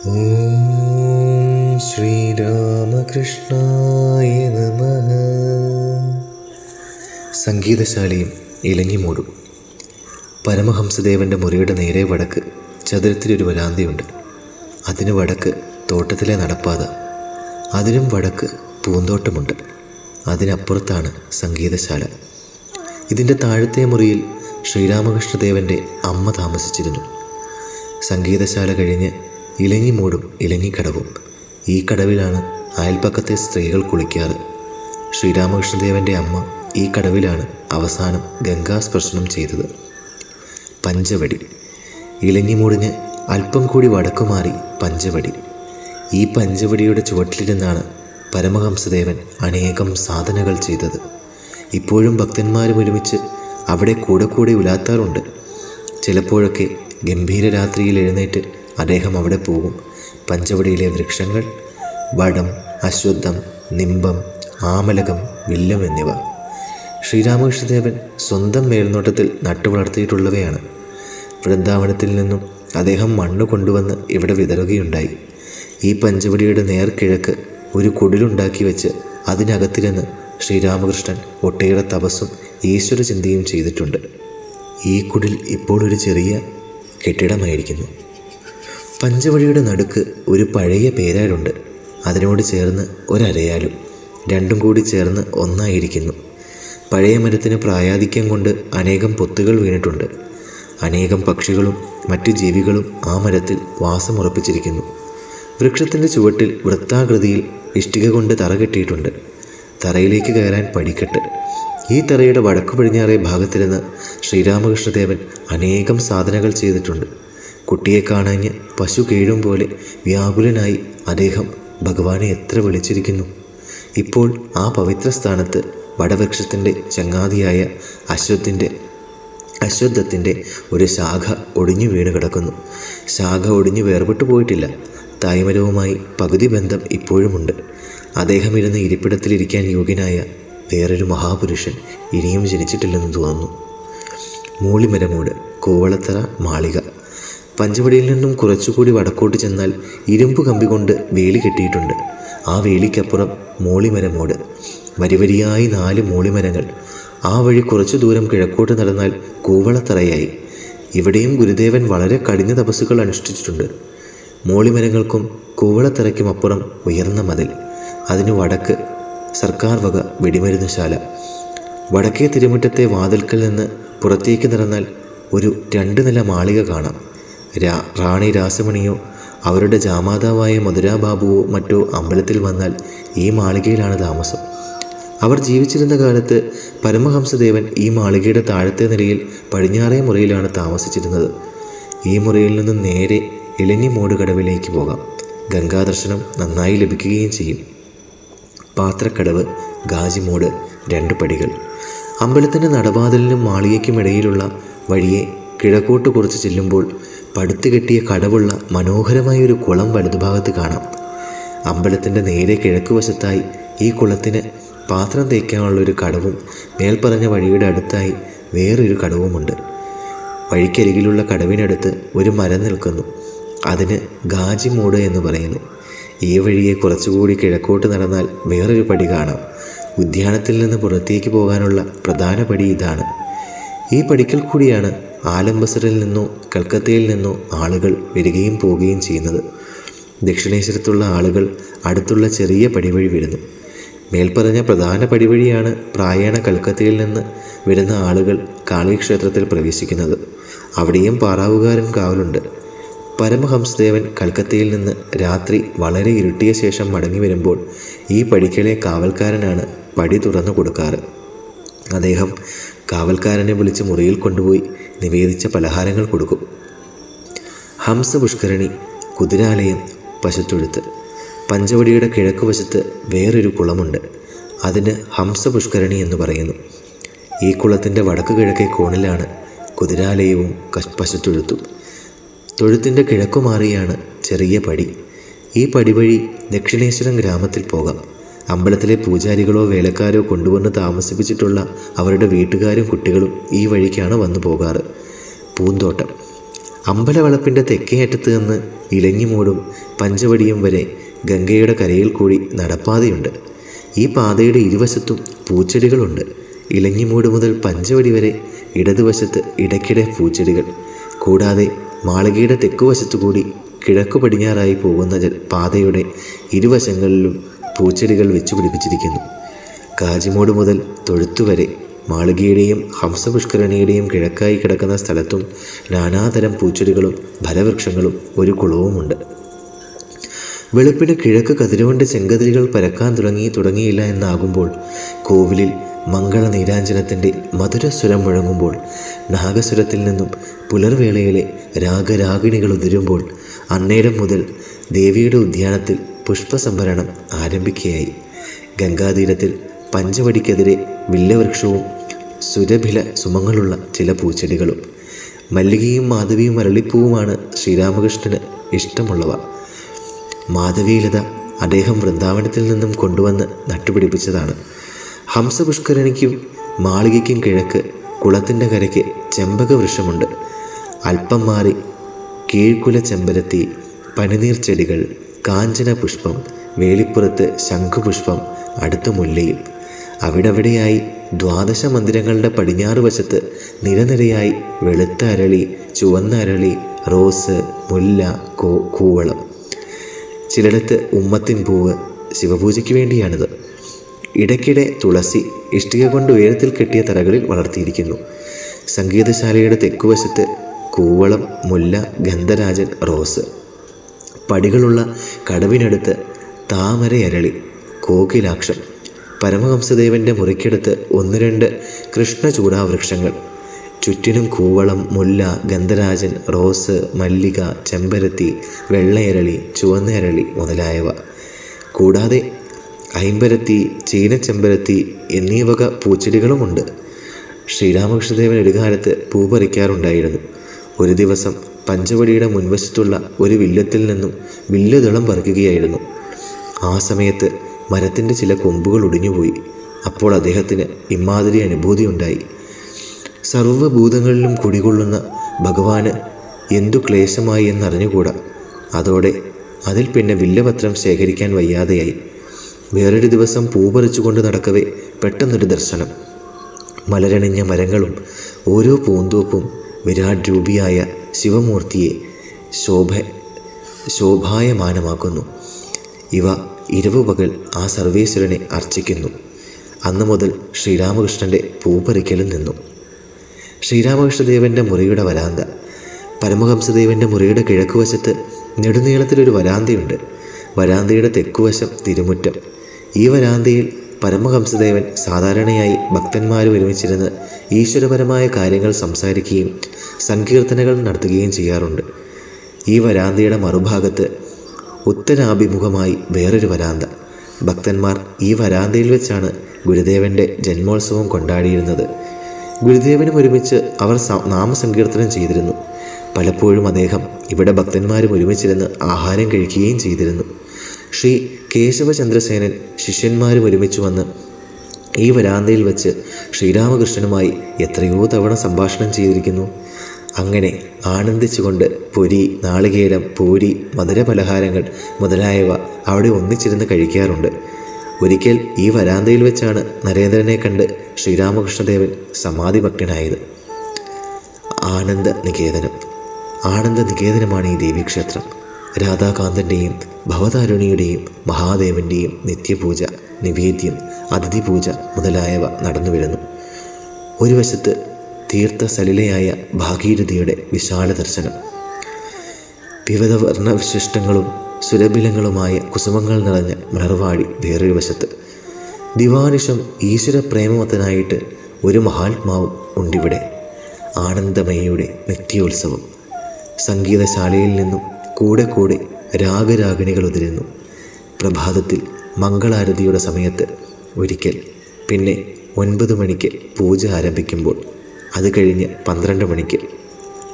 ॐ ശ്രീരാമകൃഷ്ണായ നമഃ. സംഗീതശാലയും ഇലങ്ങിമൂടും പരമഹംസദേവന്റെ മുറിയുടെ നേരെ വടക്ക് ചതുരത്തിലൊരു വരാന്തയുണ്ട്. അതിന് വടക്ക് തോട്ടത്തിലെ നടപ്പാത. അതിനും വടക്ക് പൂന്തോട്ടമുണ്ട്. അതിനപ്പുറത്താണ് സംഗീതശാല. ഇതിന്റെ താഴത്തെ മുറിയിൽ ശ്രീരാമകൃഷ്ണദേവന്റെ അമ്മ താമസിച്ചിരുന്നു. സംഗീതശാല കഴിഞ്ഞ് ഇലങ്ങിമൂടും ഇലങ്ങിക്കടവും ഈ കടവിലാണ് അയൽപ്പക്കത്തെ സ്ത്രീകൾ കുളിക്കാറ്. ശ്രീരാമകൃഷ്ണദേവന്റെ അമ്മ ഈ കടവിലാണ് അവസാനം ഗംഗാസ്പർശനം ചെയ്തത്. പഞ്ചവടി. ഇലങ്ങിമൂടിന് അല്പം കൂടി വടക്കുമാറി പഞ്ചവടി. ഈ പഞ്ചവടിയുടെ ചുവട്ടിലിരുന്നാണ് പരമഹംസദേവൻ അനേകം സാധനകൾ ചെയ്തത്. ഇപ്പോഴും ഭക്തന്മാരും ഒരുമിച്ച് അവിടെ കൂടെ കൂടെ ഉലാത്താറുണ്ട്. ചിലപ്പോഴൊക്കെ ഗംഭീര രാത്രിയിൽ എഴുന്നേറ്റ് അദ്ദേഹം അവിടെ പോകും. പഞ്ചവടിയിലെ വൃക്ഷങ്ങൾ വടം അശ്വത്ഥം നിമ്പം ആമലകം വില്ലം എന്നിവ. ശ്രീരാമകൃഷ്ണദേവൻ സ്വന്തം മേൽനോട്ടത്തിൽ നട്ടുവളർത്തിയിട്ടുള്ളവയാണ് വൃന്ദാവനത്തിൽ നിന്നും അദ്ദേഹം മണ്ണ് കൊണ്ടുവന്ന് ഇവിടെ വിതറുകയുണ്ടായി. ഈ പഞ്ചവടിയുടെ നേർക്കിഴക്ക് ഒരു കുടിലുണ്ടാക്കി വെച്ച് അതിനകത്തിരുന്ന് ശ്രീരാമകൃഷ്ണൻ ഒട്ടേറെ തപസ്സും ഈശ്വര ചിന്തയും ചെയ്തിട്ടുണ്ട്. ഈ കുടിൽ ഇപ്പോൾ ഒരു ചെറിയ കെട്ടിടമായിരിക്കുന്നു. പഞ്ചവടിയുടെ നടുക്ക് ഒരു പഴയ പേരാലുണ്ട് അതിനോട് ചേർന്ന് ഒരരയാലും രണ്ടും കൂടി ചേർന്ന് ഒന്നായിരിക്കുന്നു. പഴയ മരത്തിന് പ്രായാധിക്യം കൊണ്ട് അനേകം പൊത്തുകൾ വീണിട്ടുണ്ട്. അനേകം പക്ഷികളും മറ്റു ജീവികളും ആ മരത്തിൽ വാസമുറപ്പിച്ചിരിക്കുന്നു. വൃക്ഷത്തിന്റെ ചുവട്ടിൽ വൃത്താകൃതിയിൽ ഇഷ്ടിക കൊണ്ട് തറ കെട്ടിയിട്ടുണ്ട്. തറയിലേക്ക് കയറാൻ പടിക്കെട്ട്. ഈ തറയുടെ വടക്കു പടിഞ്ഞാറേ ഭാഗത്തിരുന്ന് ശ്രീരാമകൃഷ്ണദേവൻ അനേകം സാധനകൾ ചെയ്തിട്ടുണ്ട്. കുട്ടിയെ കാണാഞ്ഞ് പശു കേഴും പോലെ വ്യാകുലനായി അദ്ദേഹം ഭഗവാനെ എത്ര വിളിച്ചിരിക്കുന്നു. ഇപ്പോൾ ആ പവിത്ര സ്ഥാനത്ത് വടവൃക്ഷത്തിന്റെ ചങ്ങാതിയായ അശ്വത്തിന്റെ അശ്വത്ഥത്തിന്റെ ഒരു ശാഖ ഒടിഞ്ഞു വീണ് കിടക്കുന്നു. ശാഖ ഒടിഞ്ഞു വേർപെട്ടു പോയിട്ടില്ല. തായ്മരവുമായി പകുതി ബന്ധം ഇപ്പോഴുമുണ്ട്. അദ്ദേഹം ഇരുന്ന് ഇരിപ്പിടത്തിലിരിക്കാൻ യോഗ്യനായ വേറൊരു മഹാപുരുഷൻ ഇനിയും ജനിച്ചിട്ടില്ലെന്ന് തോന്നുന്നു. മൂളിമരമൂട് കൂവളത്തറ മാളിക പഞ്ചവടിയിൽ നിന്നും കുറച്ചുകൂടി വടക്കോട്ട് ചെന്നാൽ ഇരുമ്പ് കമ്പി കൊണ്ട് വേലി കെട്ടിയിട്ടുണ്ട്. ആ വേലിക്കപ്പുറം മോളിമരമോട്. വരിവരിയായി നാല് മോളിമരങ്ങൾ. ആ വഴി കുറച്ചു ദൂരം കിഴക്കോട്ട് നടന്നാൽ കൂവളത്തറയായി. ഇവിടെയും ഗുരുദേവൻ വളരെ കഠിന തപസ്സുകൾ അനുഷ്ഠിച്ചിട്ടുണ്ട്. മോളിമരങ്ങൾക്കും കൂവളത്തറയ്ക്കും അപ്പുറം ഉയർന്ന മതിൽ. അതിനു വടക്ക് സർക്കാർ വക വെടിമരുന്നുശാല. വടക്കേ തിരുമുറ്റത്തെ വാതിൽക്കൽ നിന്ന് പുറത്തേക്ക് നടന്നാൽ ഒരു രണ്ട് നില മാളിക കാണാം. റാണി രാസമണിയോ അവരുടെ ജാമാതാവായ മധുരാബാബുവോ മറ്റോ അമ്പലത്തിൽ വന്നാൽ ഈ മാളികയിലാണ് താമസം. അവർ ജീവിച്ചിരുന്ന കാലത്ത് പരമഹംസദേവൻ ഈ മാളികയുടെ താഴത്തെ നിലയിൽ പടിഞ്ഞാറേ മുറിയിലാണ് താമസിച്ചിരുന്നത്. ഈ മുറിയിൽ നിന്നും നേരെ ഇലഞ്ഞിമൂട് കടവിലേക്ക് പോകാം. ഗംഗാദർശനം നന്നായി ലഭിക്കുകയും ചെയ്യും. പാത്രക്കടവ് ഗാജിമൂട് രണ്ട് പടികൾ. അമ്പലത്തിന്റെ നടവാതിലിനും മാളികയ്ക്കും ഇടയിലുള്ള വഴിയെ കിഴക്കോട്ട് കുറച്ച് ചെല്ലുമ്പോൾ പടുത്തു കെട്ടിയ കടവുള്ള മനോഹരമായ ഒരു കുളം വലതുഭാഗത്ത് കാണാം. അമ്പലത്തിന്റെ നേരെ കിഴക്ക് വശത്തായി ഈ കുളത്തിന് പാത്രം തേക്കാനുള്ള ഒരു കടവും മേൽപ്പറഞ്ഞ വഴിയുടെ അടുത്തായി വേറൊരു കടവുമുണ്ട്. വഴിക്കരികിലുള്ള കടവിനടുത്ത് ഒരു മരം നിൽക്കുന്നു. അതിന് ഗാജിമൂട് എന്ന് പറയുന്നു. ഈ വഴിയെ കുറച്ചുകൂടി കിഴക്കോട്ട് നടന്നാൽ വേറൊരു പടി കാണാം. ഉദ്യാനത്തിൽ നിന്ന് പുറത്തേക്ക് പോകാനുള്ള പ്രധാന പടി ഇതാണ്. ഈ പടിക്കൽ കൂടിയാണ് ആലംബസറിൽ നിന്നോ കൽക്കത്തയിൽ നിന്നോ ആളുകൾ വരികയും പോവുകയും ചെയ്യുന്നത്. ദക്ഷിണേശ്വരത്തുള്ള ആളുകൾ അടുത്തുള്ള ചെറിയ പടിവഴി വരുന്നു. മേൽപ്പറഞ്ഞ പ്രധാന പടിവഴിയാണ് പ്രായേണ കൽക്കത്തയിൽ നിന്ന് വരുന്ന ആളുകൾ കാളി ക്ഷേത്രത്തിൽ പ്രവേശിക്കുന്നത്. അവിടെയും പാറാവുകാരൻ കാവലുണ്ട്. പരമഹംസദേവൻ കൽക്കത്തയിൽ നിന്ന് രാത്രി വളരെ ഇരുട്ടിയ ശേഷം മടങ്ങി വരുമ്പോൾ ഈ പടിക്കലെ കാവൽക്കാരനാണ് പടി തുറന്നു കൊടുക്കാറ്. അദ്ദേഹം കാവൽക്കാരനെ വിളിച്ച് മുറിയിൽ കൊണ്ടുപോയി നിവേദിച്ച പലഹാരങ്ങൾ കൊടുക്കും. ഹംസപുഷ്കരണി കുതിരാലയം പശുത്തൊഴുത്ത്. പഞ്ചവടിയുടെ കിഴക്ക് വശത്ത് വേറൊരു കുളമുണ്ട്. അതിന് ഹംസപുഷ്കരണി എന്ന് പറയുന്നു. ഈ കുളത്തിന്റെ വടക്ക് കിഴക്കേ കോണിലാണ് കുതിരാലയവും പശുത്തൊഴുത്തും. തൊഴുത്തിന്റെ കിഴക്കുമാറിയാണ് ചെറിയ പടി. ഈ പടി വഴി ദക്ഷിണേശ്വരം ഗ്രാമത്തിൽ പോകാം. അമ്പലത്തിലെ പൂജാരികളോ വേലക്കാരോ കൊണ്ടുവന്ന് താമസിപ്പിച്ചിട്ടുള്ള അവരുടെ വീട്ടുകാരും കുട്ടികളും ഈ വഴിക്കാണ് വന്നു പോകാറ്. പൂന്തോട്ടം. അമ്പലവളപ്പിന്റെ തെക്കേ അറ്റത്ത് നിന്ന് ഇലഞ്ഞിമൂടും പഞ്ചവടിയും വരെ ഗംഗയുടെ കരയിൽ കൂടി നടപ്പാതയുണ്ട്. ഈ പാതയുടെ ഇരുവശത്തും പൂച്ചെടികളുണ്ട്. ഇലഞ്ഞിമൂട് മുതൽ പഞ്ചവടി വരെ ഇടതുവശത്ത് ഇടയ്ക്കിടെ പൂച്ചെടികൾ. കൂടാതെ മാളികയുടെ തെക്കുവശത്തു കൂടി കിഴക്കു പടിഞ്ഞാറായി പോകുന്ന പാതയുടെ ഇരുവശങ്ങളിലും പൂച്ചെടികൾ വെച്ചു പിടിപ്പിച്ചിരിക്കുന്നു. കാജിമോട് മുതൽ തൊഴുത്തുവരെ മാളികയുടെയും ഹംസപുഷ്കരണിയുടെയും കിഴക്കായി കിടക്കുന്ന സ്ഥലത്തും നാനാതരം പൂച്ചെടികളും ഫലവൃക്ഷങ്ങളും ഒരു കുളവുമുണ്ട്. വെളുപ്പിന് കിഴക്ക് കതിരുകൊണ്ട് ചെങ്കതിരികൾ പരക്കാൻ തുടങ്ങി തുടങ്ങിയില്ല എന്നാകുമ്പോൾ കോവിലിൽ മംഗള നീരാഞ്ജനത്തിന്റെ മധുരസ്വരം മുഴങ്ങുമ്പോൾ നാഗസ്വരത്തിൽ നിന്നും പുലർവേളയിലെ രാഗരാഗിണികൾ ഉതിരുമ്പോൾ അന്നേരം മുതൽ ദേവിയുടെ ഉദ്യാനത്തിൽ പുഷ്പസംഭരണം ആരംഭിക്കുകയായി ഗംഗാതീരത്തിൽ പഞ്ചവടിക്കെതിരെ വില്ലവൃക്ഷവും സുരഭില സുമങ്ങളുള്ള ചില പൂച്ചെടികളും. മല്ലികയും മാധവിയും അരളിപ്പൂവുമാണ് ശ്രീരാമകൃഷ്ണന് ഇഷ്ടമുള്ളവ. മാധവീലത അദ്ദേഹം വൃന്ദാവനത്തിൽ നിന്നും കൊണ്ടുവന്ന് നട്ടുപിടിപ്പിച്ചതാണ്. ഹംസപുഷ്കരണിക്കും മാളികയ്ക്കും കിഴക്ക് കുളത്തിന്റെ കരയ്ക്ക് ചെമ്പക വൃക്ഷമുണ്ട്. അല്പം മാറി കീഴ്ക്കുല ചെമ്പരത്തി പനിനീർ ചെടികൾ കാഞ്ചന പുഷ്പം വേലിപ്പുറത്ത് ശംഖുപുഷ്പം അടുത്ത മുല്ലയും അവിടവിടെയായി ദ്വാദശ മന്ദിരങ്ങളുടെ പടിഞ്ഞാറ് വശത്ത് നിരനിരയായി വെളുത്ത അരളി ചുവന്ന അരളി റോസ് മുല്ല കോ കൂവളം. ചിലയിടത്ത് ഉമ്മത്തിൻ പൂവ് ശിവപൂജയ്ക്ക് വേണ്ടിയാണിത്. ഇടയ്ക്കിടെ തുളസി ഇഷ്ടിക കൊണ്ട് ഉയരത്തിൽ കെട്ടിയ തറകളിൽ വളർത്തിയിരിക്കുന്നു. സംഗീതശാലയുടെ തെക്കുവശത്ത് കൂവളം മുല്ല ഗന്ധരാജൻ റോസ്. പടികളുള്ള കടവിനടുത്ത് താമരയരളി കോകിലാക്ഷം പരമഹംസദേവന്റെ മുറിക്കടുത്ത് ഒന്ന് രണ്ട് കൃഷ്ണചൂടാവൃക്ഷങ്ങൾ ചുറ്റിനും കൂവളം മുല്ല ഗന്ധരാജൻ റോസ് മല്ലിക ചെമ്പരത്തി വെള്ളയരളി ചുവന്നയരളി മുതലായവ. കൂടാതെ അയിമ്പരത്തി ചീനച്ചെമ്പരത്തി എന്നീ വക പൂച്ചെടികളുമുണ്ട്. ശ്രീരാമകൃഷ്ണദേവൻ ഒരു കാലത്ത് പൂ പറിക്കാറുണ്ടായിരുന്നു. ഒരു ദിവസം പഞ്ചവടിയുടെ മുൻവശത്തുള്ള ഒരു വില്ലത്തിൽ നിന്നും വില്ലുതളം പറിക്കുകയായിരുന്നു. ആ സമയത്ത് മരത്തിന്റെ ചില കൊമ്പുകൾ ഒടിഞ്ഞുപോയി. അപ്പോൾ അദ്ദേഹത്തിന് ഇമാതിരി അനുഭൂതി ഉണ്ടായി സർവഭൂതങ്ങളിലും കുടികൊള്ളുന്ന ഭഗവാന് എന്തു ക്ലേശമായി എന്നറിഞ്ഞുകൂടാ. അതോടെ അതിൽ പിന്നെ വില്ലപത്രം ശേഖരിക്കാൻ വയ്യാതെയായി. വേറൊരു ദിവസം പൂ പറിച്ചുകൊണ്ട് നടക്കവേ പെട്ടെന്നൊരു ദർശനം. മലരണിഞ്ഞ മരങ്ങളും ഓരോ പൂന്തോപ്പും വിരാട് രൂപിയായ ശിവമൂർത്തിയെ ശോഭ ശോഭായമാനമാക്കുന്നു. ഇവ ഇരവ് പകൽ ആ സർവേശ്വരനെ അർച്ചിക്കുന്നു. അന്നു മുതൽ ശ്രീരാമകൃഷ്ണന്റെ പൂപ്പറിക്കലും നിന്നു. ശ്രീരാമകൃഷ്ണദേവന്റെ മുറിയുടെ വരാന്ത പരമഹംസദേവന്റെ മുറിയുടെ കിഴക്കുവശത്ത് നെടുനീളത്തിലൊരു വരാന്തയുണ്ട്. വരാന്തയുടെ തെക്കുവശം തിരുമുറ്റം. ഈ വരാന്തയിൽ പരമഹംസദേവൻ സാധാരണയായി ഭക്തന്മാരും ഒരുമിച്ചിരുന്ന് ഈശ്വരപരമായ കാര്യങ്ങൾ സംസാരിക്കുകയും സങ്കീർത്തനകൾ നടത്തുകയും ചെയ്യാറുണ്ട്. ഈ വരാന്തയുടെ മറുഭാഗത്ത് ഉത്തരാഭിമുഖമായി വേറൊരു വരാന്ത. ഭക്തന്മാർ ഈ വരാന്തയിൽ വെച്ചാണ് ഗുരുദേവന്റെ ജന്മോത്സവം കൊണ്ടാടിയിരുന്നത്. ഗുരുദേവനും ഒരുമിച്ച് അവർ നാമസങ്കീർത്തനം ചെയ്തിരുന്നു. പലപ്പോഴും അദ്ദേഹം ഇവിടെ ഭക്തന്മാരും ഒരുമിച്ചിരുന്ന് ആഹാരം കഴിക്കുകയും ചെയ്തിരുന്നു. ശ്രീ കേശവചന്ദ്രസേനൻ ശിഷ്യന്മാരും ഒരുമിച്ച് വന്ന് ഈ വരാന്തയിൽ വെച്ച് ശ്രീരാമകൃഷ്ണനുമായി എത്രയോ തവണ സംഭാഷണം ചെയ്തിരിക്കുന്നു. അങ്ങനെ ആനന്ദിച്ചുകൊണ്ട് പൊരി നാളികേരം പൂരി മധുരപലഹാരങ്ങൾ മുതലായവ അവിടെ ഒന്നിച്ചിരുന്ന് കഴിക്കാറുണ്ട്. ഒരിക്കൽ ഈ വരാന്തയിൽ വെച്ചാണ് നരേന്ദ്രനെ കണ്ട് ശ്രീരാമകൃഷ്ണദേവൻ സമാധിഭക്തനായത്. ആനന്ദ നികേതനം ആനന്ദ നികേതനമാണ് ഈ ദേവീക്ഷേത്രം. രാധാകാന്തന്റെയും ഭവതാരുണിയുടെയും മഹാദേവന്റെയും നിത്യപൂജ നിവേദ്യം അതിഥി പൂജ മുതലായവ നടന്നു വരുന്നു ഒരു വശത്ത് തീർത്ഥ സലിലയായ ഭാഗീരഥിയുടെ വിശാല ദർശനം. വിവിധ വർണവിശിഷ്ടങ്ങളും സുരബിലങ്ങളുമായ കുസുമങ്ങൾ നിറഞ്ഞ മലർവാടി വേറൊരു വശത്ത്. ദിവാനിഷം ഈശ്വര പ്രേമമത്തനായിട്ട് ഒരു മഹാത്മാവും ഉണ്ടിവിടെ. ആനന്ദമയയുടെ നിത്യോത്സവം. സംഗീതശാലയിൽ നിന്നും കൂടെ കൂടെ രാഗരാഗിണികൾ ഉതിരുന്നു. പ്രഭാതത്തിൽ മംഗളാരതിയുടെ സമയത്ത് ഒരിക്കൽ പിന്നെ ഒൻപത് മണിക്ക് പൂജ ആരംഭിക്കുമ്പോൾ അത് കഴിഞ്ഞ് പന്ത്രണ്ട് മണിക്ക്.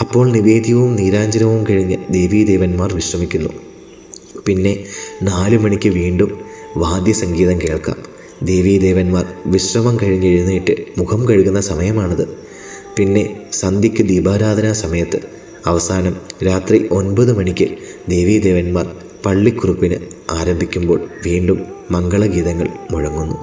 അപ്പോൾ നിവേദ്യവും നീരാഞ്ജനവും കഴിഞ്ഞ് ദേവീദേവന്മാർ വിശ്രമിക്കുന്നു. പിന്നെ നാലു മണിക്ക് വീണ്ടും വാദ്യസംഗീതം കേൾക്കാം. ദേവീദേവന്മാർ വിശ്രമം കഴിഞ്ഞ് എഴുന്നേറ്റ് മുഖം കഴുകുന്ന സമയമാണിത്. പിന്നെ സന്ധ്യയ്ക്ക് ദീപാരാധനാ സമയത്ത് അവസാനം രാത്രി ഒൻപത് മണിക്ക് ദേവീദേവന്മാർ പള്ളിക്കുറുപ്പിന് ആരംഭിക്കുമ്പോൾ വീണ്ടും മംഗളഗീതങ്ങൾ മുഴങ്ങുന്നു.